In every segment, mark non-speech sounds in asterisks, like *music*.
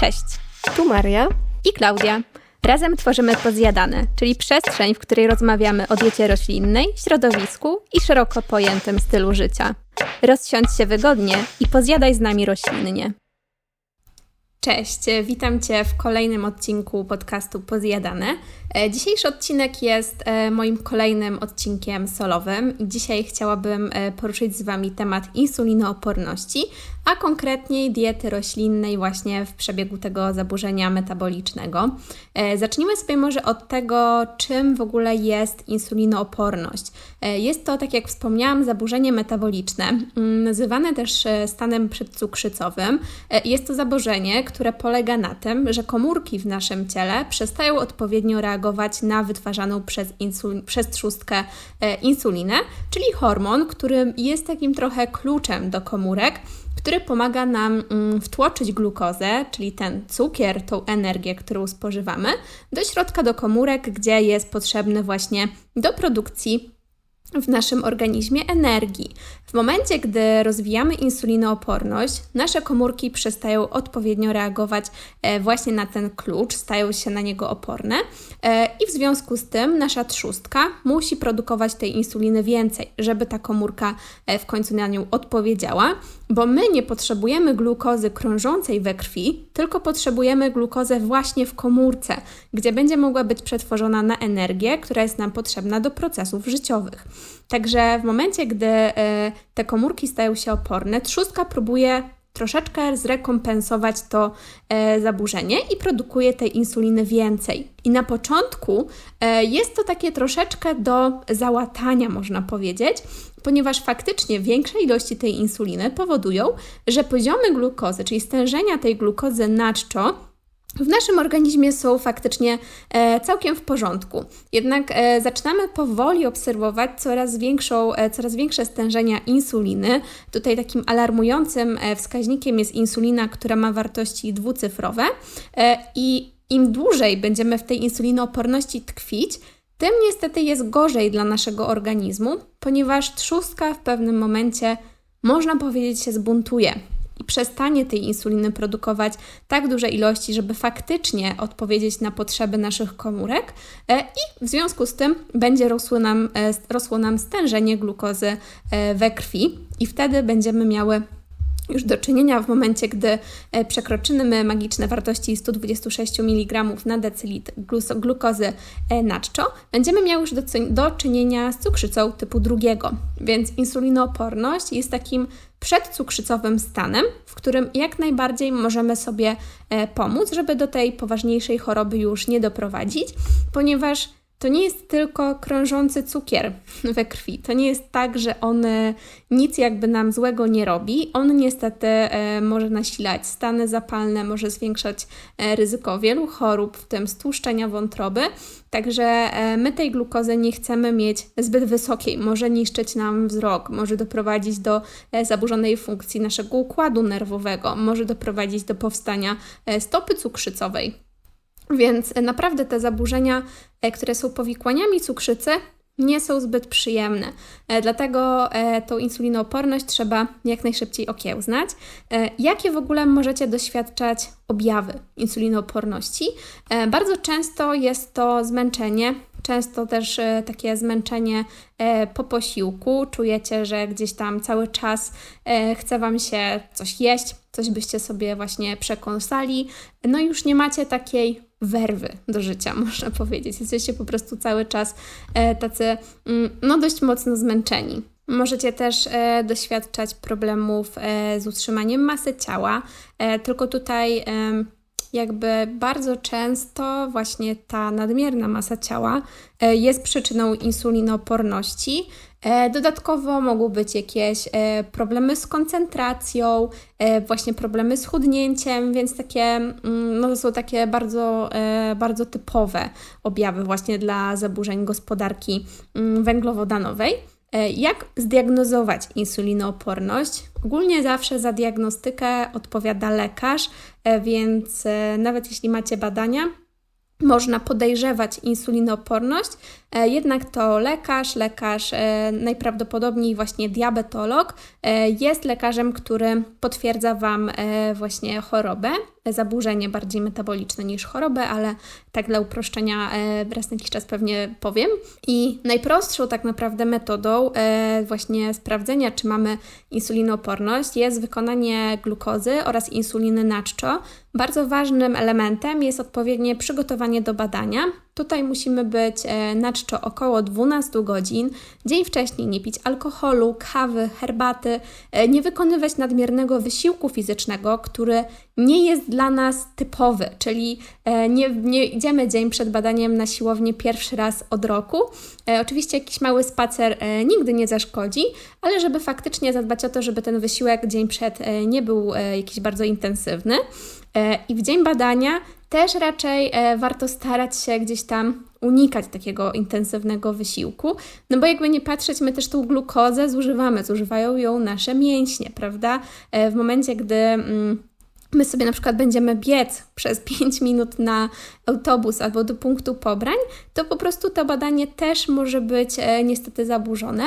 Cześć, tu Maria i Klaudia. Razem tworzymy Pozjadane, czyli przestrzeń, w której rozmawiamy o diecie roślinnej, środowisku i szeroko pojętym stylu życia. Rozsiądź się wygodnie i pozjadaj z nami roślinnie. Cześć, witam Cię w kolejnym odcinku podcastu Pozjadane. E, dzisiejszy odcinek jest e, moim kolejnym odcinkiem solowym dzisiaj chciałabym e, poruszyć z Wami temat insulinooporności, a konkretniej diety roślinnej właśnie w przebiegu tego zaburzenia metabolicznego. Zacznijmy sobie może od tego, czym w ogóle jest insulinooporność. Jest to, tak jak wspomniałam, zaburzenie metaboliczne, mm, nazywane też stanem przedcukrzycowym. Jest to zaburzenie, które polega na tym, że komórki w naszym ciele przestają odpowiednio reagować reagować na wytwarzaną przez, insulin, przez trzustkę e, insulinę, czyli hormon, który jest takim trochę kluczem do komórek, który pomaga nam mm, wtłoczyć glukozę, czyli ten cukier, tą energię, którą spożywamy, do środka do komórek, gdzie jest potrzebny właśnie do produkcji w naszym organizmie energii. W momencie, gdy rozwijamy insulinooporność, nasze komórki przestają odpowiednio reagować e, właśnie na ten klucz, stają się na niego oporne i w związku z tym nasza trzustka musi produkować tej insuliny więcej, żeby ta komórka e, w końcu na nią odpowiedziała, bo my nie potrzebujemy glukozy krążącej we krwi, tylko potrzebujemy glukozę właśnie w komórce, gdzie będzie mogła być przetworzona na energię, która jest nam potrzebna do procesów życiowych. Także w momencie, gdy e, te komórki stają się oporne, trzustka próbuje troszeczkę zrekompensować to e, zaburzenie i produkuje tej insuliny więcej. I na początku e, jest to takie troszeczkę do załatania, można powiedzieć, ponieważ faktycznie większe ilości tej insuliny powodują, że poziomy glukozy, czyli stężenia tej glukozy na czczo, w naszym organizmie są faktycznie e, całkiem w porządku. Jednak e, zaczynamy powoli obserwować coraz, większą, e, coraz większe stężenia insuliny. Tutaj takim alarmującym wskaźnikiem jest insulina, która ma wartości dwucyfrowe i im dłużej będziemy w tej insulinooporności tkwić, tym niestety jest gorzej dla naszego organizmu, ponieważ trzustka w pewnym momencie, można powiedzieć, się zbuntuje i przestanie tej insuliny produkować tak duże ilości, żeby faktycznie odpowiedzieć na potrzeby naszych komórek e, i w związku z tym będzie rosło nam, e, rosło nam stężenie glukozy e, we krwi i wtedy będziemy miały już do czynienia w momencie, gdy przekroczymy magiczne wartości 126 mg na decylitr glukozy na czczo, będziemy miały już do, do czynienia z cukrzycą typu drugiego. Więc insulinooporność jest takim przedcukrzycowym stanem, w którym jak najbardziej możemy sobie e, pomóc, żeby do tej poważniejszej choroby już nie doprowadzić, ponieważ to nie jest tylko krążący cukier *laughs* we krwi. To nie jest tak, że on e, nic jakby nam złego nie robi. On niestety e, może nasilać stany zapalne, może zwiększać e, ryzyko wielu chorób, w tym stłuszczenia wątroby. Także my tej glukozy nie chcemy mieć zbyt wysokiej. Może niszczyć nam wzrok, może doprowadzić do zaburzonej funkcji naszego układu nerwowego, może doprowadzić do powstania stopy cukrzycowej. Więc naprawdę te zaburzenia, e, które są powikłaniami cukrzycy, nie są zbyt przyjemne. E, dlatego e, tą insulinooporność trzeba jak najszybciej okiełznać. Jakie w ogóle możecie doświadczać objawy insulinooporności? Bardzo często jest to zmęczenie, często też takie zmęczenie po posiłku. Czujecie, że gdzieś tam cały czas chce Wam się coś jeść, coś byście sobie właśnie przekąsali. No już nie macie takiej werwy do życia, *laughs* można powiedzieć. Jesteście po prostu cały czas e, tacy, mm, no dość mocno zmęczeni. Możecie też e, doświadczać problemów e, z utrzymaniem masy ciała, e, tylko tutaj jakby bardzo często właśnie ta nadmierna masa ciała e, jest przyczyną insulinooporności. E, dodatkowo mogą być jakieś e, problemy z koncentracją, właśnie problemy z chudnięciem, więc takie, mm, no to są takie bardzo, bardzo typowe objawy właśnie dla zaburzeń gospodarki mm, węglowodanowej. E, jak zdiagnozować insulinooporność? Ogólnie zawsze za diagnostykę odpowiada lekarz, e, więc e, nawet jeśli macie badania, można podejrzewać insulinooporność, jednak to lekarz, lekarz najprawdopodobniej właśnie diabetolog jest lekarzem, który potwierdza Wam właśnie chorobę. Zaburzenie bardziej metaboliczne niż chorobę, ale tak dla uproszczenia raz na jakiś czas pewnie powiem. I najprostszą tak naprawdę metodą e, właśnie sprawdzenia, czy mamy insulinooporność jest wykonanie glukozy oraz insuliny naczczo. Bardzo ważnym elementem jest odpowiednie przygotowanie do badania. Tutaj musimy być e, na czczo około 12 godzin. Dzień wcześniej nie pić alkoholu, kawy, herbaty, e, nie wykonywać nadmiernego wysiłku fizycznego, który nie jest dla nas typowy, czyli e, nie, nie idziemy dzień przed badaniem na siłownię pierwszy raz od roku. Oczywiście jakiś mały spacer nigdy nie zaszkodzi, ale żeby faktycznie zadbać o to, żeby ten wysiłek dzień przed nie był jakiś bardzo intensywny. I w dzień badania też raczej e, warto starać się gdzieś tam unikać takiego intensywnego wysiłku, no bo jakby nie patrzeć, my też tą glukozę zużywamy, zużywają ją nasze mięśnie, prawda? E, w momencie, gdy mm, my sobie na przykład będziemy biec przez *laughs* 5 minut na autobus albo do punktu pobrań, to po prostu to badanie też może być e, niestety zaburzone.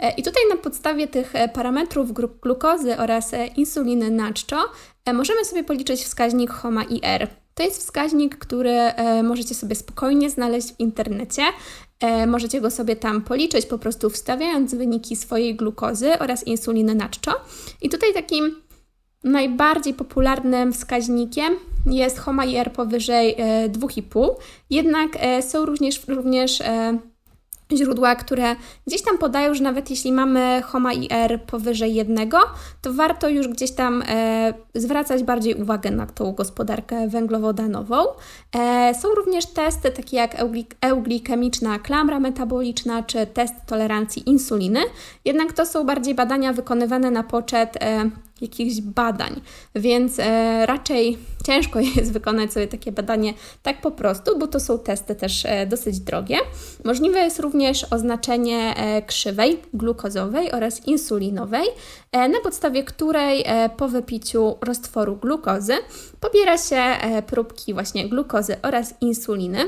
E, I tutaj na podstawie tych e, parametrów grup glukozy oraz insuliny naczczo e, możemy sobie policzyć wskaźnik HOMA-IR. To jest wskaźnik, który możecie sobie spokojnie znaleźć w internecie. Możecie go sobie tam policzyć, po prostu wstawiając wyniki swojej glukozy oraz insuliny naczczo. I tutaj takim najbardziej popularnym wskaźnikiem jest HOMA-IR powyżej 2,5. E, Jednak są również, również źródła, które gdzieś tam podają, że nawet jeśli mamy HOMA IR powyżej jednego, to warto już gdzieś tam e, zwracać bardziej uwagę na tą gospodarkę węglowodanową. E, są również testy takie jak euglikemiczna klamra metaboliczna czy test tolerancji insuliny, jednak to są bardziej badania wykonywane na poczet e, jakichś badań, więc e, raczej ciężko *laughs* jest wykonać sobie takie badanie tak po prostu, bo to są testy też e, dosyć drogie. Możliwe jest również oznaczenie e, krzywej glukozowej oraz insulinowej, e, na podstawie której e, po wypiciu roztworu glukozy pobiera się e, próbki właśnie glukozy oraz insuliny.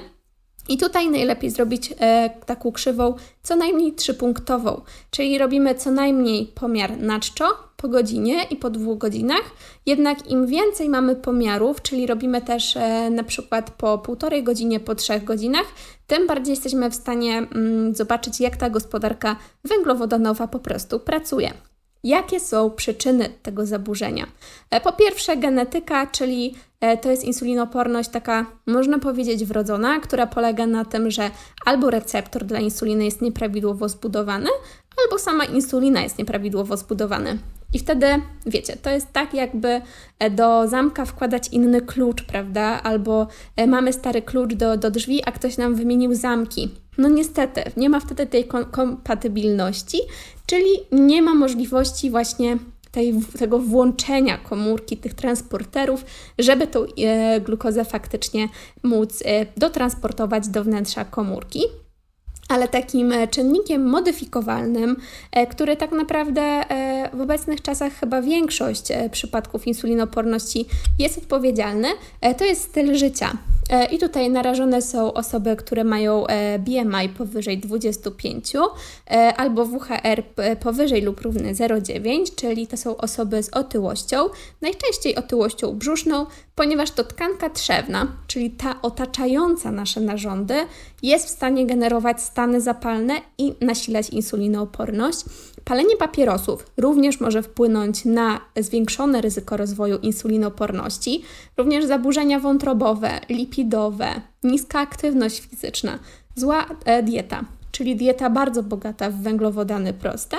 I tutaj najlepiej zrobić e, taką krzywą co najmniej trzypunktową, czyli robimy co najmniej pomiar na czczo po godzinie i po dwóch godzinach. Jednak im więcej mamy pomiarów, czyli robimy też e, na przykład po półtorej godzinie, po trzech godzinach, tym bardziej jesteśmy w stanie mm, zobaczyć, jak ta gospodarka węglowodanowa po prostu pracuje. Jakie są przyczyny tego zaburzenia? E, po pierwsze, genetyka, czyli e, to jest insulinoporność taka, można powiedzieć, wrodzona, która polega na tym, że albo receptor dla insuliny jest nieprawidłowo zbudowany, albo sama insulina jest nieprawidłowo zbudowana. I wtedy, wiecie, to jest tak, jakby e, do zamka wkładać inny klucz, prawda? Albo mamy stary klucz do, do drzwi, a ktoś nam wymienił zamki. No niestety, nie ma wtedy tej kompatybilności, czyli nie ma możliwości właśnie tej, tego włączenia komórki, tych transporterów, żeby tą e, glukozę faktycznie móc e, dotransportować do wnętrza komórki ale takim e, czynnikiem modyfikowalnym, e, który tak naprawdę e, w obecnych czasach chyba większość przypadków insulinoporności jest odpowiedzialny, to jest styl życia. I tutaj narażone są osoby, które mają BMI powyżej 25 albo WHR powyżej lub równy 0,9, czyli to są osoby z otyłością, najczęściej otyłością brzuszną, ponieważ to tkanka trzewna, czyli ta otaczająca nasze narządy, jest w stanie generować stany zapalne i nasilać insulinooporność. Palenie papierosów również może wpłynąć na zwiększone ryzyko rozwoju insulinooporności, również zaburzenia wątrobowe, lipidowe, niska aktywność fizyczna, zła e, dieta czyli dieta bardzo bogata w węglowodany proste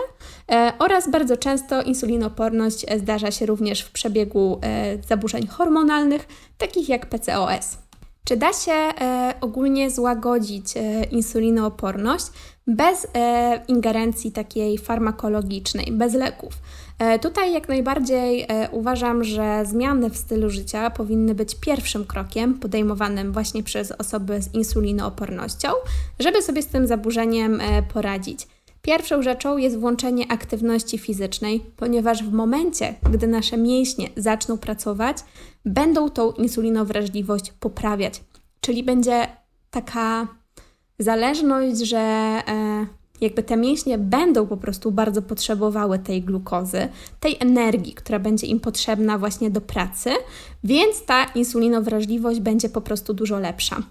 e, oraz bardzo często insulinoporność zdarza się również w przebiegu e, zaburzeń hormonalnych, takich jak PCOS. Czy da się e, ogólnie złagodzić e, insulinooporność bez e, ingerencji takiej farmakologicznej, bez leków? E, tutaj jak najbardziej e, uważam, że zmiany w stylu życia powinny być pierwszym krokiem podejmowanym właśnie przez osoby z insulinoopornością, żeby sobie z tym zaburzeniem e, poradzić. Pierwszą rzeczą jest włączenie aktywności fizycznej, ponieważ w momencie, gdy nasze mięśnie zaczną pracować, będą tą insulinowrażliwość poprawiać. Czyli będzie taka zależność, że e, jakby te mięśnie będą po prostu bardzo potrzebowały tej glukozy, tej energii, która będzie im potrzebna właśnie do pracy, więc ta insulinowrażliwość będzie po prostu dużo lepsza.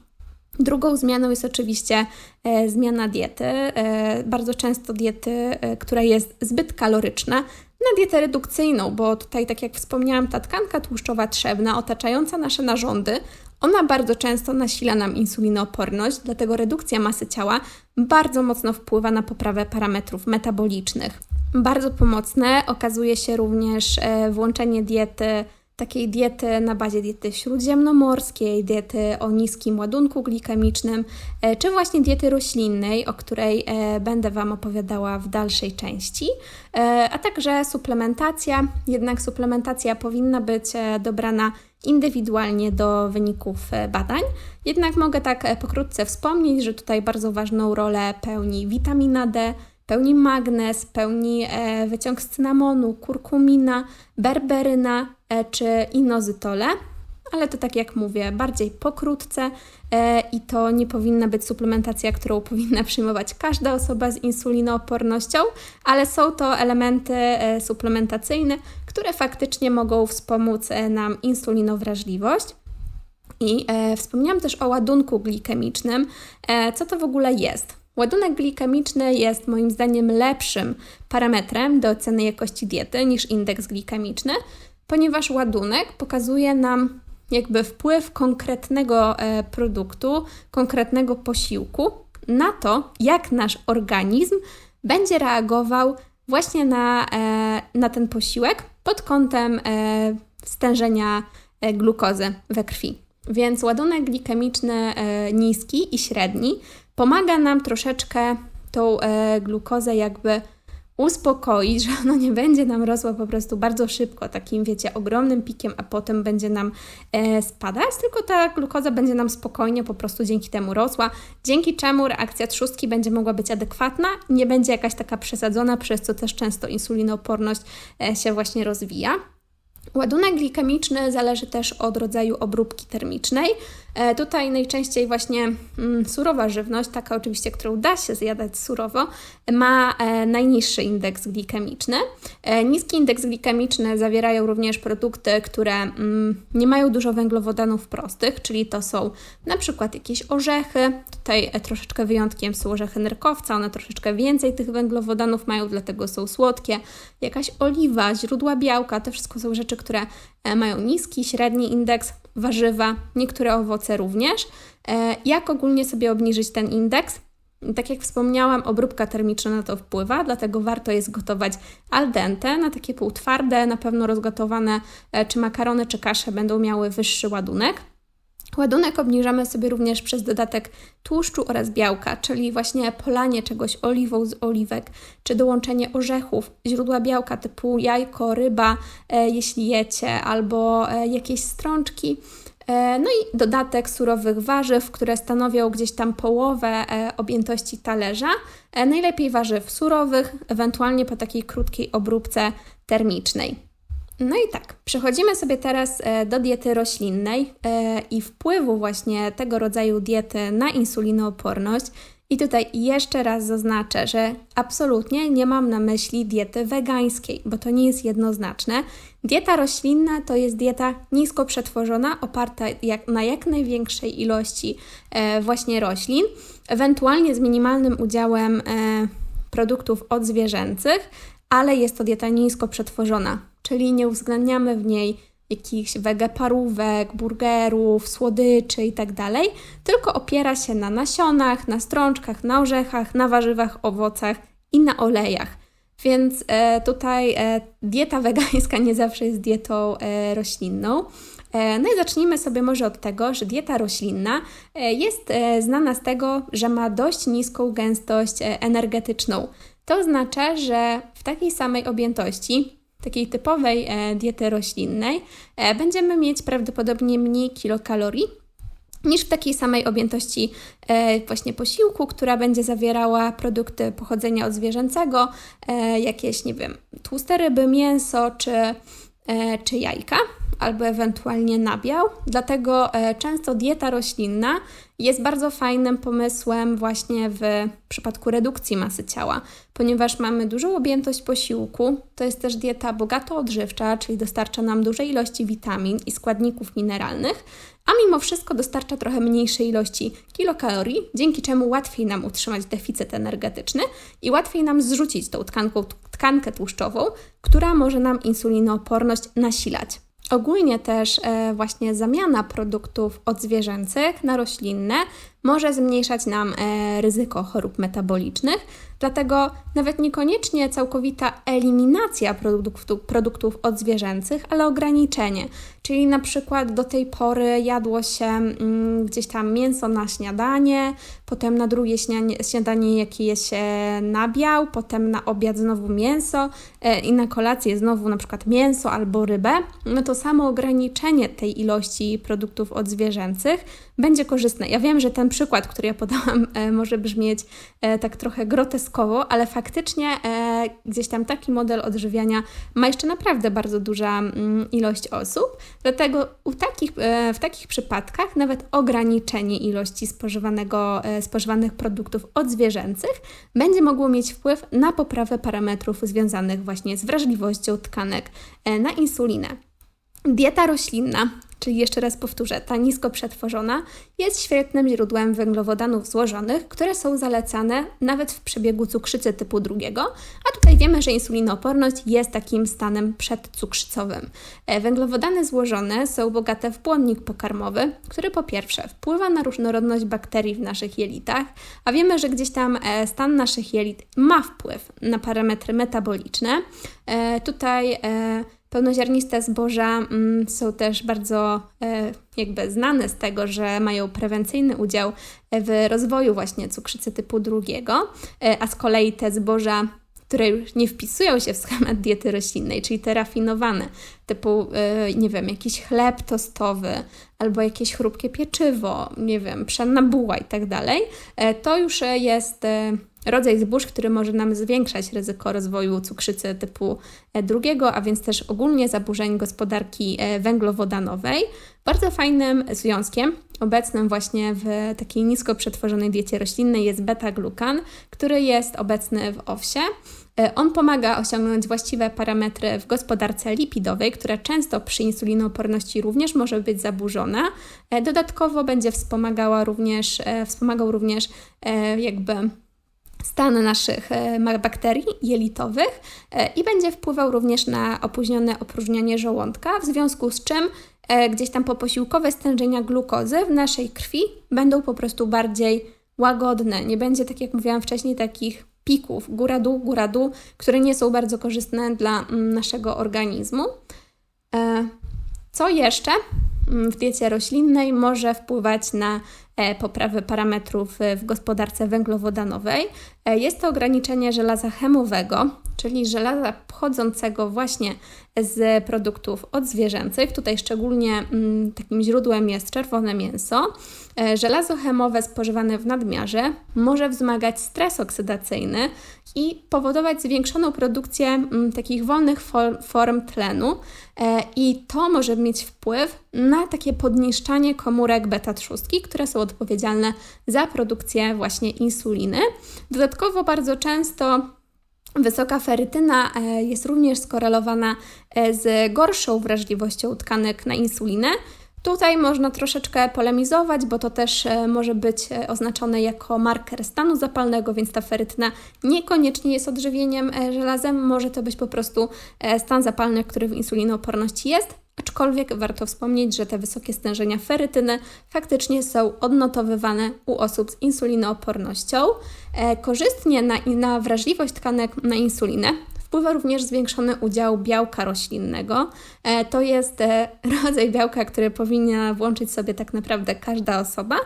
Drugą zmianą jest oczywiście e, zmiana diety. E, bardzo często diety, e, która jest zbyt kaloryczna, na dietę redukcyjną, bo tutaj, tak jak wspomniałam, ta tkanka tłuszczowa trzebna otaczająca nasze narządy, ona bardzo często nasila nam insulinooporność, dlatego redukcja masy ciała bardzo mocno wpływa na poprawę parametrów metabolicznych. Bardzo pomocne okazuje się również e, włączenie diety takiej diety na bazie diety śródziemnomorskiej, diety o niskim ładunku glikemicznym, e, czy właśnie diety roślinnej, o której e, będę Wam opowiadała w dalszej części, a także suplementacja. Jednak suplementacja powinna być dobrana indywidualnie do wyników badań. Jednak mogę tak pokrótce wspomnieć, że tutaj bardzo ważną rolę pełni witamina D, pełni magnez, pełni wyciąg z cynamonu, kurkumina, berberyna e, czy inozytole, ale to tak jak mówię, bardziej pokrótce e, i to nie powinna być suplementacja, którą *laughs* powinna przyjmować każda osoba z insulinoopornością, ale są to elementy e, suplementacyjne, które faktycznie mogą wspomóc nam insulinowrażliwość. I e, wspomniałam też o ładunku glikemicznym. E, co to w ogóle jest? Ładunek glikemiczny jest moim zdaniem lepszym parametrem do oceny jakości diety niż indeks glikemiczny, ponieważ ładunek pokazuje nam jakby wpływ konkretnego e, produktu, konkretnego posiłku na to, jak nasz organizm będzie reagował właśnie na, e, na ten posiłek pod kątem e, stężenia glukozy we krwi. Więc ładunek glikemiczny niski i średni pomaga nam troszeczkę tą e, glukozę jakby uspokoić, że ona nie będzie nam rosła po prostu bardzo szybko, takim wiecie, ogromnym pikiem, a potem będzie nam e, spadać, tylko ta glukoza będzie nam spokojnie po prostu dzięki temu rosła, dzięki czemu reakcja trzustki będzie mogła być adekwatna, nie będzie jakaś taka przesadzona, przez co też często insulinooporność e, się właśnie rozwija. Ładunek glikemiczny zależy też od rodzaju obróbki termicznej. E, tutaj najczęściej właśnie mm, surowa żywność, taka oczywiście, którą da się zjadać surowo, ma e, najniższy indeks glikemiczny. E, niski indeks glikemiczny zawierają również produkty, które mm, nie mają dużo węglowodanów prostych, czyli to są na przykład jakieś orzechy. Tutaj troszeczkę wyjątkiem są orzechy nerkowca, one troszeczkę więcej tych węglowodanów mają, dlatego są słodkie. Jakaś oliwa, źródła białka, to wszystko są rzeczy, które mają niski, średni indeks, warzywa, niektóre owoce również. E, jak ogólnie sobie obniżyć ten indeks? Tak jak wspomniałam, obróbka termiczna na to wpływa, dlatego warto jest gotować al dente, na takie półtwarde, na pewno rozgotowane, e, czy makarony, czy kasze będą miały wyższy ładunek. Ładunek obniżamy sobie również przez dodatek tłuszczu oraz białka, czyli właśnie polanie czegoś oliwą z oliwek, czy dołączenie orzechów, źródła białka typu jajko, ryba, e, jeśli jecie, albo e, jakieś strączki. E, no i dodatek surowych warzyw, które stanowią gdzieś tam połowę e, objętości talerza. E, najlepiej warzyw surowych, ewentualnie po takiej krótkiej obróbce termicznej. No i tak, przechodzimy sobie teraz e, do diety roślinnej e, i wpływu właśnie tego rodzaju diety na insulinooporność. I tutaj jeszcze raz zaznaczę, że absolutnie nie mam na myśli diety wegańskiej, bo to nie jest jednoznaczne. Dieta roślinna to jest dieta nisko przetworzona, oparta jak, na jak największej ilości e, właśnie roślin, ewentualnie z minimalnym udziałem e, produktów odzwierzęcych, ale jest to dieta nisko przetworzona czyli nie uwzględniamy w niej jakichś wegeparówek, burgerów, słodyczy itd., tak tylko opiera się na nasionach, na strączkach, na orzechach, na warzywach, owocach i na olejach. Więc e, tutaj e, dieta wegańska nie zawsze jest dietą e, roślinną. E, no i zacznijmy sobie może od tego, że dieta roślinna e, jest e, znana z tego, że ma dość niską gęstość energetyczną. To oznacza, że w takiej samej objętości takiej typowej e, diety roślinnej, e, będziemy mieć prawdopodobnie mniej kilokalorii niż w takiej samej objętości e, właśnie posiłku, która będzie zawierała produkty pochodzenia odzwierzęcego, jakieś, nie wiem, tłuste ryby, mięso czy, czy jajka. albo ewentualnie nabiał. Dlatego często dieta roślinna jest bardzo fajnym pomysłem właśnie w przypadku redukcji masy ciała, ponieważ mamy dużą objętość posiłku. To jest też dieta bogato odżywcza, czyli dostarcza nam dużej ilości witamin i składników mineralnych, a mimo wszystko dostarcza trochę mniejszej ilości kilokalorii, dzięki czemu łatwiej nam utrzymać deficyt energetyczny i łatwiej nam zrzucić tą tkanką, tkankę tłuszczową, która może nam insulinooporność nasilać. Ogólnie też e, właśnie zamiana produktów odzwierzęcych na roślinne może zmniejszać nam e, ryzyko chorób metabolicznych, dlatego nawet niekoniecznie całkowita eliminacja produktów, produktów odzwierzęcych, ale ograniczenie. Czyli na przykład do tej pory jadło się mm, gdzieś tam mięso na śniadanie, potem na drugie śniadanie, śniadanie jakieś e, nabiał, potem na obiad znowu mięso e, i na kolację znowu na przykład mięso albo rybę, no to samo ograniczenie tej ilości produktów odzwierzęcych będzie korzystne. Ja wiem, że ten przykład, który ja podałam, e, może brzmieć e, tak trochę groteskowo, ale faktycznie e, gdzieś tam taki model odżywiania ma jeszcze naprawdę bardzo duża mm, ilość osób. Dlatego u takich, w takich przypadkach nawet ograniczenie ilości spożywanego, spożywanych produktów odzwierzęcych będzie mogło mieć wpływ na poprawę parametrów związanych właśnie z wrażliwością tkanek na insulinę. Dieta roślinna czyli jeszcze raz powtórzę, ta nisko przetworzona, jest świetnym źródłem węglowodanów złożonych, które są zalecane nawet w przebiegu cukrzycy typu drugiego, a tutaj wiemy, że insulinooporność jest takim stanem przedcukrzycowym. E, węglowodany złożone są bogate w błonnik pokarmowy, który po pierwsze wpływa na różnorodność bakterii w naszych jelitach, a wiemy, że gdzieś tam e, stan naszych jelit ma wpływ na parametry metaboliczne. E, tutaj Pełnoziarniste zboża mm, są też bardzo e, jakby znane z tego, że mają prewencyjny udział w rozwoju właśnie cukrzycy typu drugiego, e, a z kolei te zboża które już nie wpisują się w schemat diety roślinnej, czyli te rafinowane, typu, e, nie wiem, jakiś chleb tostowy albo jakieś chrupkie pieczywo, nie wiem, pszenna buła i tak dalej, to już jest rodzaj zbóż, który może nam zwiększać ryzyko rozwoju cukrzycy typu e, drugiego, a więc też ogólnie zaburzeń gospodarki e, węglowodanowej. Bardzo fajnym związkiem obecnym właśnie w takiej nisko przetworzonej diecie roślinnej jest beta-glukan, który jest obecny w owsie. E, on pomaga osiągnąć właściwe parametry w gospodarce lipidowej, która często przy insulinooporności również może być zaburzona. Dodatkowo będzie wspomagała również, wspomagał również jakby stan naszych e, bakterii jelitowych e, i będzie wpływał również na opóźnione opróżnianie żołądka, w związku z czym e, gdzieś tam poposiłkowe stężenia glukozy w naszej krwi będą po prostu bardziej łagodne. Nie będzie, tak jak mówiłam wcześniej, takich pików góra-dół, góra-dół, które nie są bardzo korzystne dla mm, naszego organizmu. Co jeszcze mm, w diecie roślinnej może wpływać na poprawy parametrów w gospodarce węglowodanowej. E, jest to ograniczenie żelaza chemowego, czyli żelaza pochodzącego właśnie z produktów odzwierzęcych. Tutaj szczególnie mm, takim źródłem jest czerwone mięso. E, żelazo chemowe spożywane w nadmiarze może wzmagać stres oksydacyjny i powodować zwiększoną produkcję mm, takich wolnych form tlenu, i to może mieć wpływ na takie podniszczanie komórek beta-trzustki, które są odpowiedzialne za produkcję właśnie insuliny. Dodatkowo bardzo często Wysoka ferytyna e, jest również skorelowana e, z gorszą wrażliwością tkanek na insulinę. Tutaj można troszeczkę polemizować, bo to też e, może być oznaczone jako marker stanu zapalnego, więc ta ferytyna niekoniecznie jest odżywieniem żelazem, może to być po prostu stan zapalny, który w insulinooporności jest, Aczkolwiek warto wspomnieć, że te wysokie stężenia ferytyny faktycznie są odnotowywane u osób z insulinoopornością. E, korzystnie na, na wrażliwość tkanek na insulinę wpływa również zwiększony udział białka roślinnego. E, to jest e, *laughs* rodzaj białka, który powinna włączyć sobie tak naprawdę każda osoba,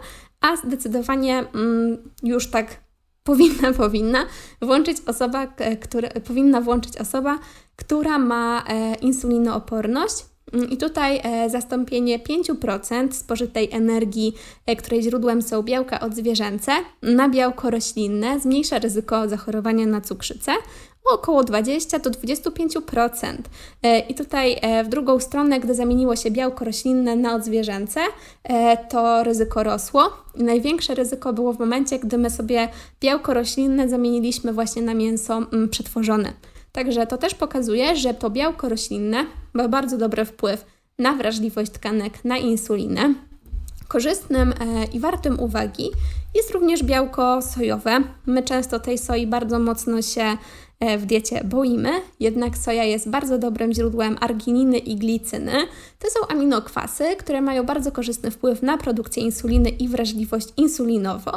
a zdecydowanie mm, już tak powinna, *laughs* powinna włączyć osoba, powinna włączyć osoba, która ma insulinooporność i tutaj e, zastąpienie 5% spożytej energii, e, której źródłem są białka odzwierzęce, na białko roślinne zmniejsza ryzyko zachorowania na cukrzycę było około 20 do 25%. E, I tutaj w drugą stronę, gdy zamieniło się białko roślinne na odzwierzęce, to ryzyko rosło. I największe ryzyko było w momencie, gdy my sobie białko roślinne zamieniliśmy właśnie na mięso mm, przetworzone. Także to też pokazuje, że to białko roślinne ma bardzo dobry wpływ na wrażliwość tkanek na insulinę. Korzystnym i wartym uwagi jest również białko sojowe. My często tej soi bardzo mocno się E, w diecie boimy, jednak soja jest bardzo dobrym źródłem argininy i glicyny. To są aminokwasy, które mają bardzo korzystny wpływ na produkcję insuliny i wrażliwość insulinową.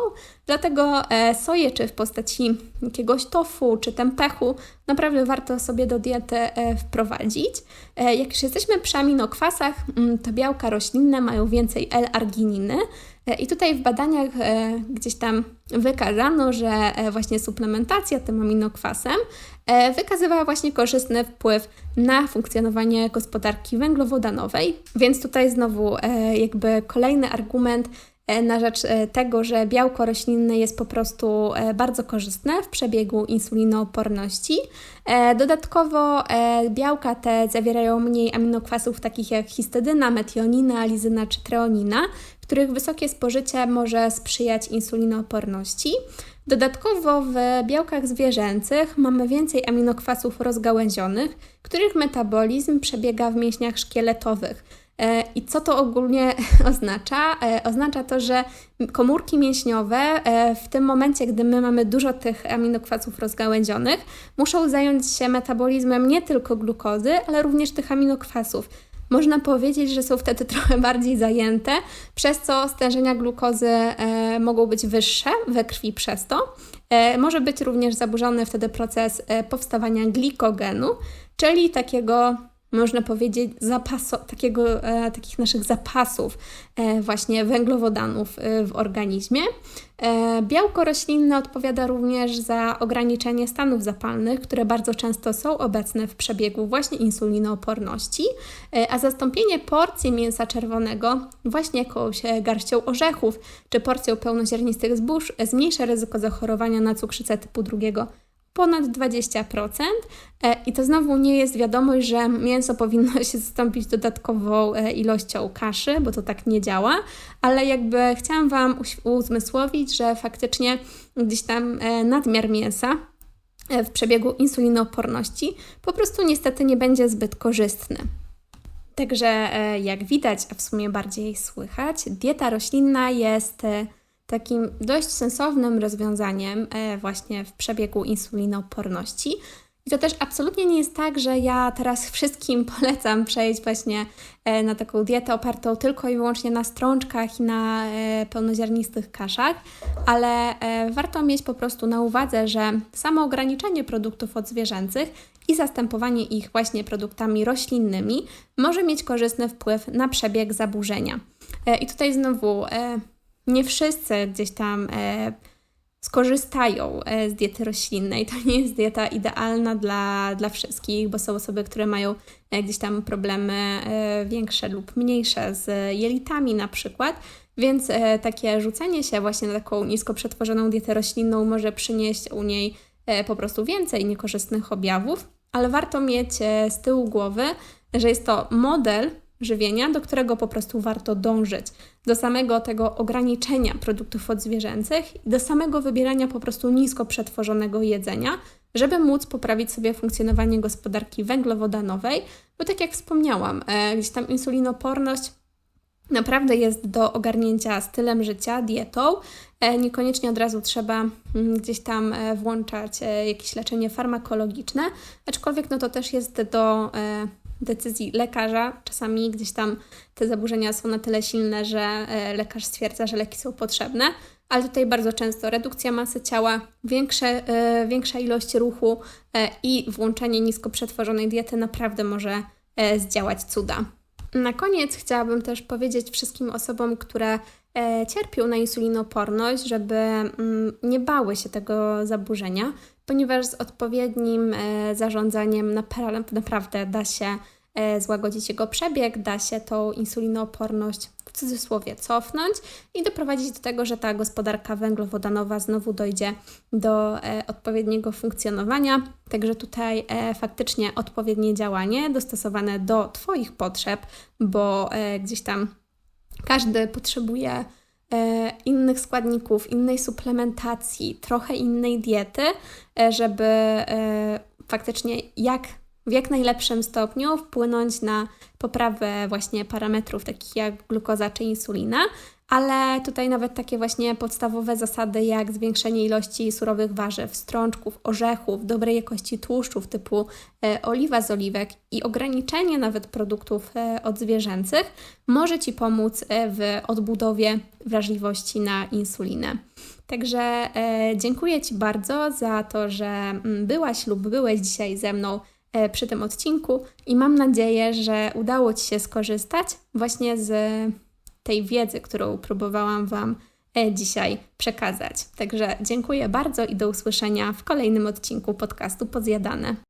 Dlatego e, soję, czy w postaci jakiegoś tofu, czy tempechu, naprawdę warto sobie do diety e, wprowadzić. Jak już jesteśmy przy aminokwasach, mm, to białka roślinne mają więcej L-argininy, E, I tutaj w badaniach e, gdzieś tam wykazano, że e, właśnie suplementacja tym aminokwasem wykazywała właśnie korzystny wpływ na funkcjonowanie gospodarki węglowodanowej. Więc tutaj znowu jakby kolejny argument E, na rzecz e, tego, że białko roślinne jest po prostu e, bardzo korzystne w przebiegu insulinooporności. Dodatkowo białka te zawierają mniej aminokwasów takich jak histedyna, metionina, alizyna czy treonina, których wysokie spożycie może sprzyjać insulinooporności. Dodatkowo w białkach zwierzęcych mamy więcej aminokwasów rozgałęzionych, których metabolizm przebiega w mięśniach szkieletowych. E, I co to ogólnie *laughs* oznacza? E, oznacza to, że komórki mięśniowe e, w tym momencie, gdy my mamy dużo tych aminokwasów rozgałęzionych, muszą zająć się metabolizmem nie tylko glukozy, ale również tych aminokwasów. Można powiedzieć, że są wtedy *laughs* trochę bardziej zajęte, przez co stężenia glukozy mogą być wyższe we krwi przez to. Może być również zaburzony wtedy proces powstawania glikogenu, czyli takiego można powiedzieć, zapaso, takiego, e, takich naszych zapasów e, właśnie węglowodanów e, w organizmie. E, białko roślinne odpowiada również za ograniczenie stanów zapalnych, które bardzo często są obecne w przebiegu właśnie insulinooporności, e, a zastąpienie porcji mięsa czerwonego właśnie jakąś e, garścią orzechów czy porcją pełnoziarnistych zbóż zmniejsza ryzyko zachorowania na cukrzycę typu drugiego ponad 20%. E, I to znowu nie jest wiadomość, że mięso powinno się zastąpić dodatkową e, ilością kaszy, bo to tak nie działa, ale jakby chciałam Wam uzmysłowić, że faktycznie gdzieś tam e, nadmiar mięsa w przebiegu insulinooporności po prostu niestety nie będzie zbyt korzystny. Także jak widać, a w sumie bardziej słychać, dieta roślinna jest takim dość sensownym rozwiązaniem e, właśnie w przebiegu insulinooporności. I to też absolutnie nie jest tak, że ja teraz wszystkim *laughs* polecam przejść właśnie e, na taką dietę opartą tylko i wyłącznie na strączkach i na e, pełnoziarnistych kaszach, ale warto mieć po prostu na uwadze, że samo ograniczenie produktów odzwierzęcych i zastępowanie ich właśnie produktami roślinnymi może mieć korzystny wpływ na przebieg zaburzenia. I tutaj znowu nie wszyscy gdzieś tam e, skorzystają e, z diety roślinnej. To nie jest dieta idealna dla, dla wszystkich, bo są osoby, które mają e, gdzieś tam problemy e, większe lub mniejsze z jelitami na przykład. Więc takie rzucenie się właśnie na taką nisko przetworzoną dietę roślinną może przynieść u niej po prostu więcej niekorzystnych objawów, ale warto mieć z tyłu głowy, że jest to model żywienia, do którego po prostu warto dążyć, do samego tego ograniczenia produktów odzwierzęcych i do samego wybierania po prostu nisko przetworzonego jedzenia, żeby móc poprawić sobie funkcjonowanie gospodarki węglowodanowej, bo tak jak wspomniałam, e, gdzieś tam insulinoporność naprawdę jest do ogarnięcia stylem życia, dietą. E, niekoniecznie od razu trzeba mm, gdzieś tam e, włączać jakieś leczenie farmakologiczne, aczkolwiek no to też jest do decyzji lekarza. Czasami gdzieś tam te zaburzenia są na tyle silne, że e, lekarz stwierdza, że leki są potrzebne, ale tutaj bardzo często redukcja masy ciała, większe, e, większa ilość ruchu e, i włączenie nisko przetworzonej diety naprawdę może zdziałać cuda. Na koniec chciałabym też powiedzieć wszystkim osobom, które cierpią na insulinoporność, żeby mm, nie bały się tego zaburzenia, ponieważ z odpowiednim zarządzaniem naprawdę da się e, złagodzić jego przebieg, da się tą insulinooporność w cudzysłowie cofnąć i doprowadzić do tego, że ta gospodarka węglowodanowa znowu dojdzie do e, odpowiedniego funkcjonowania. Także tutaj e, faktycznie odpowiednie działanie dostosowane do Twoich potrzeb, bo e, gdzieś tam każdy potrzebuje e, innych składników, innej suplementacji, trochę innej diety, e, żeby e, faktycznie jak w jak najlepszym stopniu wpłynąć na poprawę właśnie parametrów takich jak glukoza czy insulina, ale tutaj nawet takie właśnie podstawowe zasady jak zwiększenie ilości surowych warzyw, strączków, orzechów, dobrej jakości tłuszczów typu e, oliwa z oliwek i ograniczenie nawet produktów e, odzwierzęcych może Ci pomóc e, w odbudowie wrażliwości na insulinę. Także dziękuję Ci bardzo za to, że mm, byłaś lub byłeś dzisiaj ze mną przy tym odcinku i mam nadzieję, że udało Ci się skorzystać właśnie z tej wiedzy, którą próbowałam Wam e, dzisiaj przekazać. Także dziękuję bardzo i do usłyszenia w kolejnym odcinku podcastu Podzjadane.